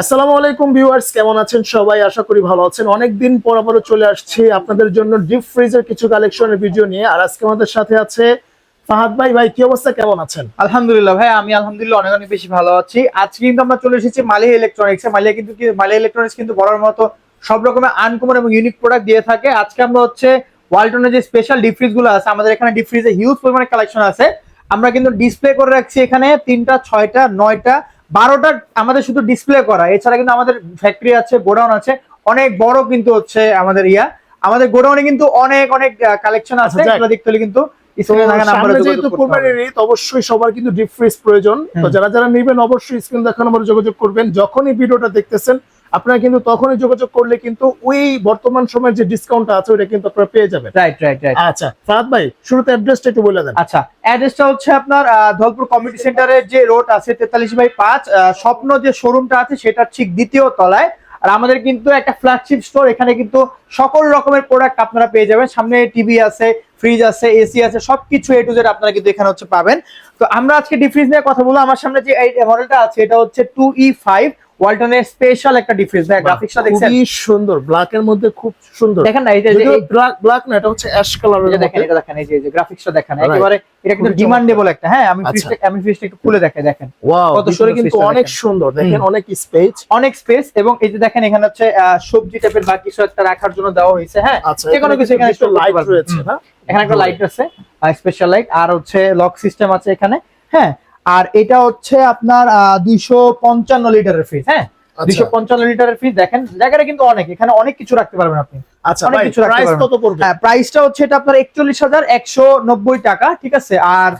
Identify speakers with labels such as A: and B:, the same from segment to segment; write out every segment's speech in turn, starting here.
A: আসসালামু আলাইকুম ভিউয়ার্স, কেমন আছেন সবাই? আশা করি ভালো আছেন। অনেকদিন পর আবারও চলে আসছি আপনাদের জন্য ডিপ ফ্রিজের কিছু কালেকশনের ভিডিও নিয়ে। আর আজকে আমাদের সাথে আছে ফাহাদ ভাই। ভাই, কি অবস্থা? কেমন আছেন?
B: আলহামদুলিল্লাহ ভাই, আমি আলহামদুলিল্লাহ অনেক অনেক বেশি ভালো আছি। আজকে কিন্তু আমরা চলে এসেছি মালিয়া ইলেকট্রনিক্স মালিয়া কিন্তু মালিয়া ইলেকট্রনিক্স কিন্তু বড়র মতো সব রকমের আনকমন এবং ইউনিক প্রোডাক্ট দিয়ে থাকে। আজকে আমরা হচ্ছে ওয়ালটনের যে স্পেশাল ডিপ ফ্রিজগুলো আছে, আমাদের এখানে ডিপ ফ্রিজে হিউজ পরিমাণে কালেকশন আছে। আমরা কিন্তু ডিসপ্লে করে রাখছি এখানে তিনটা, ছয়টা, নয়টা বারোটা আমাদের শুধু ডিসপ্লে করা। এছাড়া কিন্তু আমাদের ফ্যাক্টরি আছে গোডাউন আছে। অনেক বড় কিন্তু হচ্ছে আমাদের ইয়া। আমাদের গোডাউনে কিন্তু অনেক অনেক কালেকশন আছে।
A: আচ্ছা,
B: দেখতে হলে কিন্তু
A: অবশ্যই সবার ডিপ ফ্রিজ প্রয়োজন। তো যারা যারা নিবেন অবশ্যই স্ক্রিন দেখানো যোগাযোগ করবেন। যখনই ভিডিওটা দেখতেছেন আপনারা কিন্তু তখনই যোগাযোগ করলে কিন্তু ওই বর্তমান সময়ের যে ডিসকাউন্টটা আছে ওটা কিন্তু আপনারা পেয়ে যাবেন।
B: রাইট রাইট রাইট
A: আচ্ছা ফাহাদ ভাই শুরুতে অ্যাড্রেসটা একটু বলে দেন।
B: আচ্ছা অ্যাড্রেসটা হচ্ছে আপনার ধলপুর কমিউনিটি সেন্টারের যে রোড আছে তেতাল্লিশ বাই পাঁচ স্বপ্ন যে শোরুমটা আছে সেটা ঠিক দ্বিতীয় তলায়। আর আমাদের কিন্তু একটা ফ্ল্যাগশিপ স্টোর এখানে কিন্তু সকল রকমের প্রোডাক্ট আপনারা পেয়ে যাবেন। সামনে টিভি আছে ফ্রিজ আছে এসি আছে সবকিছু এ টু জেড আপনারা কিন্তু এখানে হচ্ছে পাবেন। তো আমরা আজকে ডিফ্রিজ নিয়ে কথা বলব। আমার সামনে যে এই মডেলটা আছে এটা হচ্ছে টু ই ফাইভ ওয়ালটনের স্পেশাল একটা ডিফ্রিজ ভাই গ্রাফিক্সটা দেখছেন?
A: খুবই সুন্দর ব্ল্যাক এর মধ্যে খুব সুন্দর।
B: দেখেন না এটা যে
A: ব্ল্যাক ব্ল্যাক না এটা হচ্ছে অ্যাশ কালারের
B: এটা দেখেন এটা দেখেন এই যে- গ্রাফিক্সটা দেখেন একেবারে এটা কিন্তু ডিমান্ডেবল একটা। হ্যাঁ আমি
A: আচ্ছা।
B: ফ্রিজটা আমি ফ্রিজটা একটু খুলে দেখাই দেখেন।
A: ওয়াও
B: কত সুন্দর
A: কিন্তু অনেক সুন্দর দেখেন অনেক স্পেস
B: অনেক স্পেস এবং এই যে দেখেন এখানে হচ্ছে সবজি টাইপের বা কিছু একটা রাখার জন্য দেওয়া হয়েছে হ্যাঁ?
A: আচ্ছা
B: যে কোনো কিছু এখানে করতে
A: লাইট রয়েছে। না
B: এখানে একটা লাইট আছে স্পেশাল লাইট আর হচ্ছে লক সিস্টেম আছে এখানে হ্যাঁ? আর এটা হচ্ছে আপনার দুইশো পঞ্চান্ন লিটারের ফ্রিজ হ্যাঁ?
A: আচ্ছা।
B: দুইশো পঞ্চান্ন লিটারের ফ্রিজ দেখেন জায়গাটা কিন্তু অনেক এখানে অনেক কিছু রাখতে পারবেন আপনি।
A: আচ্ছা
B: অনেক কিছু রাখতে
A: প্রাইস
B: পারবেন। হ্যাঁ প্রাইসটা হচ্ছে এটা আপনার একচল্লিশ হাজার একশো নব্বই টাকা ঠিক আছে? আর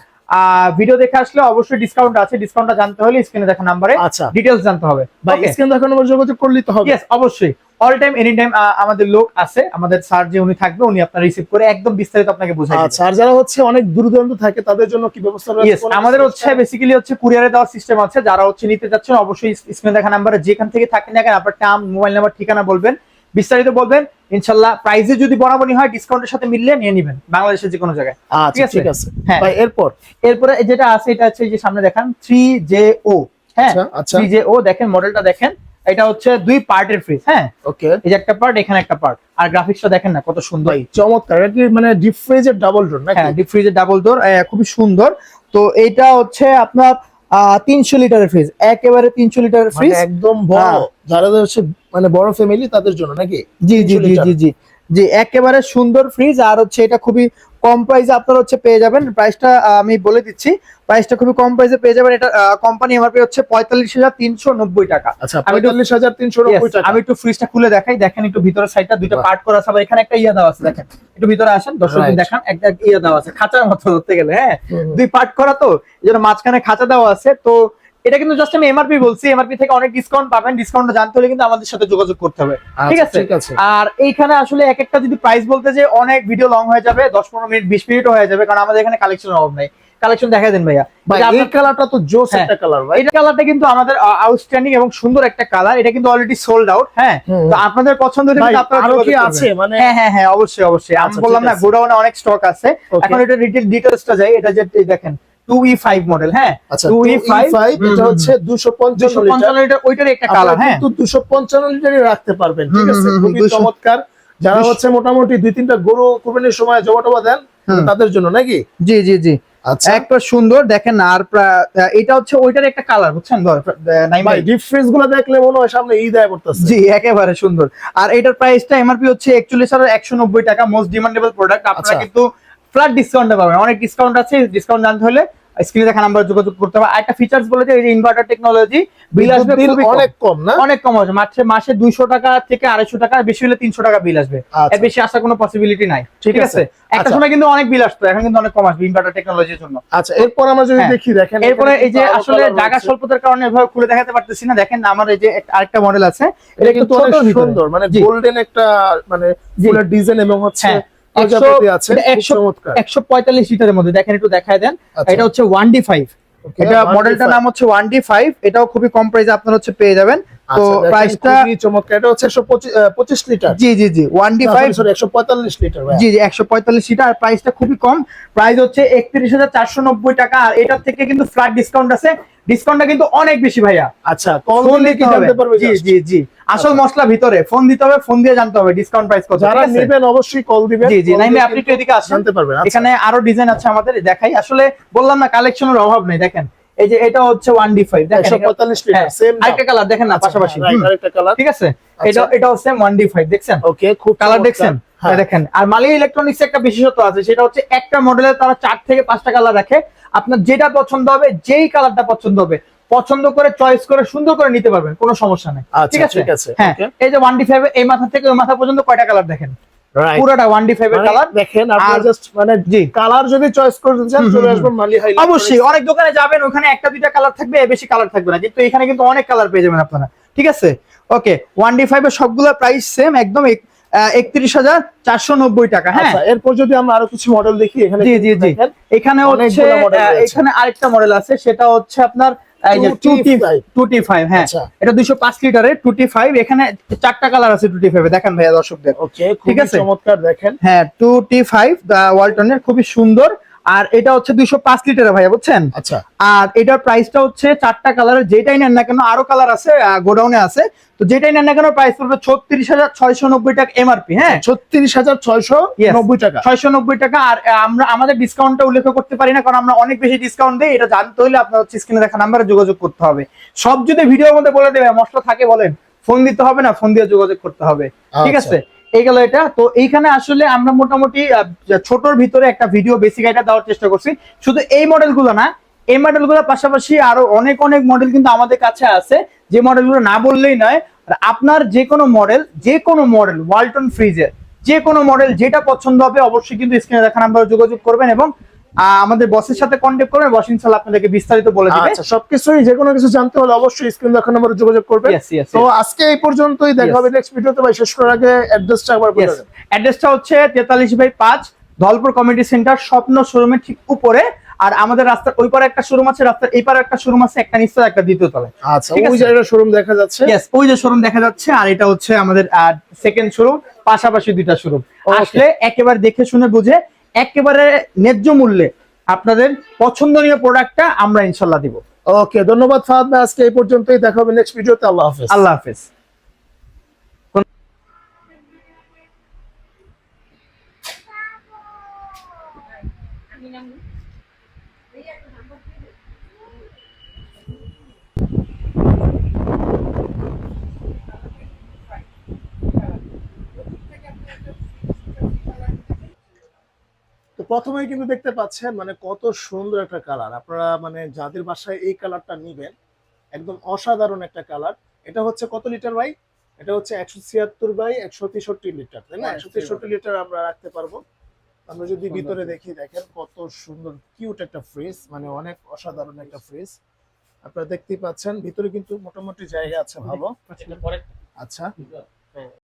B: ভিডিও দেখে আসলে অবশ্যই ডিসকাউন্ট আছে। ডিসকাউন্টটা জানতে হলে স্ক্রিনে দেখা নাম্বারে
A: আচ্ছা।
B: ডিটেলস জানতে হবে। Okay?
A: স্ক্রিন দেখানো নম্বর যোগাযোগ করলেই তো হবে।
B: অবশ্যই। অল টাইম এনি টাইম আমাদের লোক আছে আমাদের স্যার যে উনি থাকবে উনি আপনার রিসিভ করে একদম বিস্তারিত আপনাকে বুঝাই
A: আচ্ছা আর যারা হচ্ছে অনেক দূর দূরান্ত থাকে তাদের জন্য কি ব্যবস্থা রয়েছে
B: আমাদের হচ্ছে বেসিক্যালি হচ্ছে কুরিয়ারে দেওয়ার সিস্টেম আছে যারা হচ্ছে নিতে যাচ্ছেন অবশ্যই স্ক্রিনে দেখা নাম্বারে যেখান থেকে থাকেন না কেন আপনার নাম মোবাইল নাম্বার ঠিকানা বলবেন বিস্তারিত বলবেন ইনশাল্লাহ প্রাইসে যদি বরাবরই হয় ডিসকাউন্টের সাথে মিললে নিয়ে নেবেন বাংলাদেশের যে কোনো জায়গায়।
A: আচ্ছা
B: ঠিক আছে?
A: ঠিক আছে।
B: হ্যাঁ।
A: এরপর?
B: এরপরে যেটা আছে এটা হচ্ছে যে সামনে দেখেন থ্রি জে ও হ্যাঁ? থ্রি জে ও দেখেন মডেলটা দেখেন। এটা হচ্ছে দুই পার্টের ফ্রিজ হ্যাঁ?
A: ওকে
B: এই যে একটা পার্ট এখানে একটা পার্ট আর গ্রাফিক্সটা দেখেন না কত সুন্দর।
A: এই চমৎকার। এটা কি মানে ডিপ ফ্রিজের ডাবল ডোর নাকি?
B: হ্যাঁ ডিপ ফ্রিজের ডাবল ডোর খুবই সুন্দর। তো এটা হচ্ছে আপনার তিনশো লিটারের ফ্রিজ একেবারে তিনশো লিটারের
A: মানে
B: ফ্রিজ
A: একদম বড়।
B: হ্যাঁ।
A: যারা হচ্ছে মানে বড় ফ্যামিলি তাদের জন্য নাকি?
B: জি জি জি জি জি। জি একেবারে সুন্দর ফ্রিজ আর হচ্ছে এটা খুবই কম প্রাইসে আপনারা হচ্ছে পেয়ে যাবেন। প্রাইসটা আমি বলে দিচ্ছি প্রাইসটা খুবই কম প্রাইসে পেয়ে যাবেন। এটা কোম্পানি এমআরপি হচ্ছে পঁয়তাল্লিশ হাজার তিনশো নব্বই টাকা।
A: আচ্ছা পঁয়তাল্লিশ হাজার তিনশো নব্বই টাকা।
B: আমি একটু ফ্রিজটা খুলে দেখাই। দেখেন একটু ভিতরের সাইডটা দুইটা। পার্ট করা আছে এখানে একটা ইয়া দেওয়া আছে দেখেন। একটু ভিতরে আসেন দর্শক. দেখান একটা ইয়া দেওয়া আছে খাঁচার মতো ধরতে গেলে হ্যাঁ। দুই পার্ট করা তো এই জন্য মাঝখানে খাঁচা দেওয়া আছে তো এটা কিন্তু জাস্ট আমি এমআরপি বলছি এমআরপি থেকে অনেক ডিসকাউন্ট পাবেন ডিসকাউন্টটা জানতে হলে কিন্তু আমাদের সাথে যোগাযোগ করতে হবে। ঠিক
A: আচ্ছা,
B: আছে। আর এইখানে আসলে এক একটা যদি প্রাইস বলতে যে অনেক ভিডিও লং হয়ে যাবে দশ পনেরো মিনিট বিশ মিনিটও হয়ে যাবে কারণ আমাদের এখানে কালেকশনের অভাব নাই। কালেকশন দেখা দেন ভাইয়া।
A: এই কালারটা তো জোস
B: হ্যাঁ।
A: একটা কালার ভাই।
B: এটা কালারটা কিন্তু আমাদের আউটস্ট্যান্ডিং এবং সুন্দর একটা কালার এটা কিন্তু অলরেডি সোল্ড আউট হ্যাঁ? তো আপনাদের পছন্দ হলে কিন্তু আপনারা আরও
A: কি আছে? মানে
B: হ্যাঁ হ্যাঁ হ্যাঁ অবশ্যই অবশ্যই। আমি
A: আচ্ছা,
B: বললাম না। গোডাউনে অনেক স্টক আছে। এখন এটা ডিটেল ডিটেলসটা যাই এটা যে দেখেন। মডেল হ্যাঁ? 2E5
A: 2E5 এটা হচ্ছে দুশো পঞ্চান্ন
B: দুশো
A: লিটার।
B: ওইটার একটা কালার
A: কিন্তু দুশো লিটারই রাখতে পারবেন ঠিক আছে?
B: হুম, হুম,
A: খুবই চমৎকার। যারা হচ্ছে মোটামুটি দুই তিনটা গরু কুরবানির সময় দেন তাদের জন্য নাকি?
B: জি জি জি।
A: আচ্ছা।
B: একটা সুন্দর দেখেন আর এটা হচ্ছে ওইটার একটা কালার বুঝছেন?
A: ফ্রিজগুলো দেখলে মনে হয় সামনে ঈদ আয় করতেছে।
B: জি একেবারে সুন্দর। আর এটার প্রাইসটা এমআরপি হচ্ছে একচল্লিশ হাজার একশো নব্বই টাকা মোস্ট ডিমান্ডেবল প্রোডাক্ট আপনারা
A: আচ্ছা।
B: কিন্তু ফ্ল্যাট ডিসকাউন্টে পাবেন। অনেক ডিসকাউন্ট আছে ডিসকাউন্ট জানতে হলে স্ক্রিনে দেখা নাম্বার যোগাযোগ করতে হবে। একটা ফিচার্স বলে যে এই যে ইনভার্টার টেকনোলজি বিল আসবে
A: অনেক কম না?
B: অনেক কম আসবে মাসে মাসে দুইশো টাকা থেকে আড়াইশো টাকা বেশি হলে তিনশো টাকা বিল আসবে।
A: আচ্ছা।
B: এর বেশি আসার কোনো পসিবিলিটি নাই।
A: ঠিক আছে।
B: একটা
A: আচ্ছা।
B: সময় কিন্তু অনেক বিল আসতো এখন কিন্তু অনেক কম আসবে ইনভার্টার টেকনোলজির জন্য।
A: আচ্ছা এরপর আমরা যদি
B: হ্যাঁ।
A: দেখি দেখেন
B: এরপরে এই যে আসলে জায়গা স্বল্পতার কারণে এভাবে খুলে দেখাতে পারতেছি না। দেখেন আমার এই যে একটা- আরেকটা মডেল আছে।
A: এটা কিন্তু অনেক সুন্দর মানে গোল্ডেন একটা মানে। ফুলের ডিজাইন এবং হচ্ছে
B: হ্যাঁ, একশো-
A: আছে
B: এটা
A: খুব
B: একশো-
A: চমৎকার।
B: একশো পঁয়তাল্লিশ লিটারের মধ্যে দেখেন একটু দেখায় দেন।
A: আচ্ছা।
B: এটা হচ্ছে ওয়ান ডি ফাইভ। এটা মডেলটার নাম হচ্ছে ওয়ান ডি ফাইভ এটাও খুবই কম প্রাইসে আপনার হচ্ছে পেয়ে যাবেন। তো
A: আচ্ছা,
B: প্রাইসটা
A: চমৎকার। এটা হচ্ছে একশো পঁচিশ litre.
B: G G G one D five.
A: একশো পঁয়তাল্লিশ লিটার
B: জি জি একশো পঁয়তাল্লিশ আর প্রাইসটা খুবই কম। প্রাইস হচ্ছে একত্রিশ হাজার চারশো নব্বই টাকা। আর এটার থেকে কিন্তু ফ্ল্যাট ডিসকাউন্ট আছে। ডিসকাউন্টটা কিন্তু অনেক বেশি ভাইয়া।
A: আচ্ছা
B: ফোন দিতে হবে। জি জি জি। আসল
A: আচ্ছা।
B: মশলা ভিতরে ফোন দিতে হবে ফোন দিয়ে জানতে হবে ডিসকাউন্ট প্রাইস কত
A: যারা নেবেন অবশ্যই কল দিবেন।
B: জি জি নাইমে আপনি একটু এদিকে আসেন।
A: জানতে পারবেন। আচ্ছা।
B: এখানে আরও ডিজাইন আছে আমাদের দেখাই। আসলে বললাম না কালেকশনের অভাব নেই দেখেন। এই যে এটা হচ্ছে ওয়ান ডি ফাইভ
A: একশো পঁয়তাল্লিশ লিটার সেম
B: আরেকটা কালার দেখেন না পাশাপাশি।
A: আচ্ছা, আরেকটা কালার
B: ঠিক আছে। এটা এটা হচ্ছে ওয়ান ডি ফাইভ দেখছেন?
A: ওকে খুব
B: কালার
A: চমৎকার।
B: দেখছেন?
A: হ্যাঁ।
B: দেখেন। আর মালিয়া ইলেকট্রনিক্স একটা বিশেষত্ব আছে সেটা হচ্ছে একটা মডেলে তারা চার থেকে পাঁচটা কালার রাখে। আপনার যেটা পছন্দ হবে যেই কালারটা পছন্দ হবে পছন্দ করে চয়েস করে সুন্দর করে নিতে পারবেন কোনো সমস্যা নেই।
A: আচ্ছা,
B: ঠিক আছে?
A: ঠিক আছে,
B: হ্যাঁ এই যে ওয়ান ডি ফাইভ এই মাথা থেকে ওই মাথা পর্যন্ত কয়টা কালার দেখেন? পুরোটা ওয়ান ডি ফাইভ এর
A: মানে
B: কালার
A: দেখেন
B: আর-
A: জাস্ট মানে
B: জি।
A: কালার যদি চয়েস করতে চান চলে আসবেন মালি হাই
B: অবশ্যই অনেক দোকানে যাবেন ওখানে একটা দুইটা কালার থাকবে বেশি কালার থাকবে না। কিন্তু এখানে কিন্তু অনেক কালার পেয়ে যাবেন আপনারা। ঠিক আছে? ওকে ওয়ান ডি ফাইভ এর সবগুলো প্রাইস সেম একদম একত্রিশ হাজার চারশো নব্বই টাকা হ্যাঁ
A: আচ্ছা এরপর যদি আমরা আরও কিছু মডেল দেখি এখানে
B: জি, জি, জি। এখানে হচ্ছে। এখানে আরেকটা মডেল আছে সেটা হচ্ছে আপনার এই যে
A: 2T5
B: ফাইভ হ্যাঁ
A: আচ্ছা।
B: এটা দুইশো পাঁচ লিটারের টু টি ফাইভ এখানে চারটা কালার আছে টুটি ফাইভ দেখেন ভাইয়া দর্শকদের ঠিক। আছে
A: চমৎকার দেখেন
B: হ্যাঁ টুটি ফাইভ ওয়ালটনের খুবই সুন্দর আর এটা হচ্ছে দুইশো পাঁচ লিটারের ভাইয়া বুঝছেন?
A: আচ্ছা।
B: আর এটার প্রাইসটা হচ্ছে চারটা কালারের যেটাই নেন না কেন আরও কালার আছে গোডাউনে আছে। তো যেটাই নেন না কেন প্রাইস পড়বে ছত্রিশ হাজার ছয়শো নব্বই টাকা এমআরপি হ্যাঁ?
A: ছত্রিশ হাজার ছয়শো নব্বই টাকা।
B: ছয়শো নব্বই টাকা। আর আমরা আমাদের ডিসকাউন্টটা উল্লেখ করতে পারি না কারণ আমরা অনেক বেশি ডিসকাউন্ট দিই এটা জানতে হলে আপনার হচ্ছে স্ক্রিনে দেখা নাম্বারে যোগাযোগ করতে হবে। সব যদি ভিডিওর মধ্যে বলে দেবে মশলা থাকে বলেন ফোন দিতে হবে না ফোন দিয়ে যোগাযোগ করতে হবে। ঠিক
A: আচ্ছা।
B: আছে? এই গেল এটা। তো এইখানে আসলে আমরা মোটামুটি ছোটর ভিতরে একটা ভিডিও বেসিক দেওয়ার চেষ্টা করছি। শুধু এই মডেলগুলো না, এই পাশাপাশি আরও অনেক অনেক মডেল কিন্তু আমাদের কাছে আছে। যে মডেলগুলো না বললেই নয় আপনার যে কোনো মডেল যে কোনো মডেল ওয়ালটন ফ্রিজের যে কোনো মডেল যেটা পছন্দ হবে, অবশ্যই কিন্তু স্ক্রিনে দেখা নাম্বারে যোগাযোগ করবেন এবং আমাদের বসের সাথে কন্ট্যাক্ট করবেন বস ইনশাল্লাহ আপনাদেরকে বিস্তারিত বলে দিবে।
A: আচ্ছা সবকিছুই যে কোনো কিছু জানতে হলে অবশ্যই স্ক্রিন দেখা নম্বরে যোগাযোগ করবেন। তো আজকে এই পর্যন্তই দেখা হবে নেক্সট ভিডিওতে ভাই শেষ করার আগে অ্যাড্রেসটা একবার বলে দেন।
B: অ্যাড্রেসটা হচ্ছে তেতাল্লিশ বাই পাঁচ ধলপুর কমিউনিটি সেন্টার স্বপ্ন শোরুমের ঠিক উপরে। আর আমাদের রাস্তার ওই পারে একটা শোরুম আছে রাস্তার এই পারে একটা শোরুম আছে একটা নিচে একটা দ্বিতীয় তলায়।
A: আচ্ছা ওই। জায়গায় শোরুম দেখা যাচ্ছে।
B: ইয়েস ওই যে শোরুম দেখা যাচ্ছে আর এটা হচ্ছে আমাদের সেকেন্ড শোরুম পাশাপাশি দুইটা শোরুম আসলে একেবারে দেখে শুনে বুঝে একেবারে ন্যায্য মূল্যে আপনাদের পছন্দনীয় প্রোডাক্টটা আমরা ইনশাল্লাহ দিব।
A: ওকে ধন্যবাদ ফাহাদ আজকে এই পর্যন্তই। দেখা হবে নেক্সট ভিডিওতে আল্লাহ হাফেজ।
B: আল্লাহ হাফেজ।
A: প্রথমেই কিন্তু দেখতে পাচ্ছেন মানে কত সুন্দর একটা কালার আপনারা মানে যাদের বাসায় এই কালারটা নিবেন একদম অসাধারণ একটা কালার এটা হচ্ছে কত লিটার ভাই? এটা হচ্ছে একশো ছিয়াত্তর বাই একশো তেষট্টি লিটার তাই না?
B: হ্যাঁ,
A: একশো তেষট্টি লিটার আমরা রাখতে পারব। আমরা যদি ভিতরে দেখি দেখেন কত সুন্দর কিউট একটা ফ্রিজ মানে অনেক অসাধারণ একটা ফ্রিজ আপনারা দেখতেই পাচ্ছেন ভিতরে কিন্তু মোটামুটি জায়গা আছে ভালো। আচ্ছা।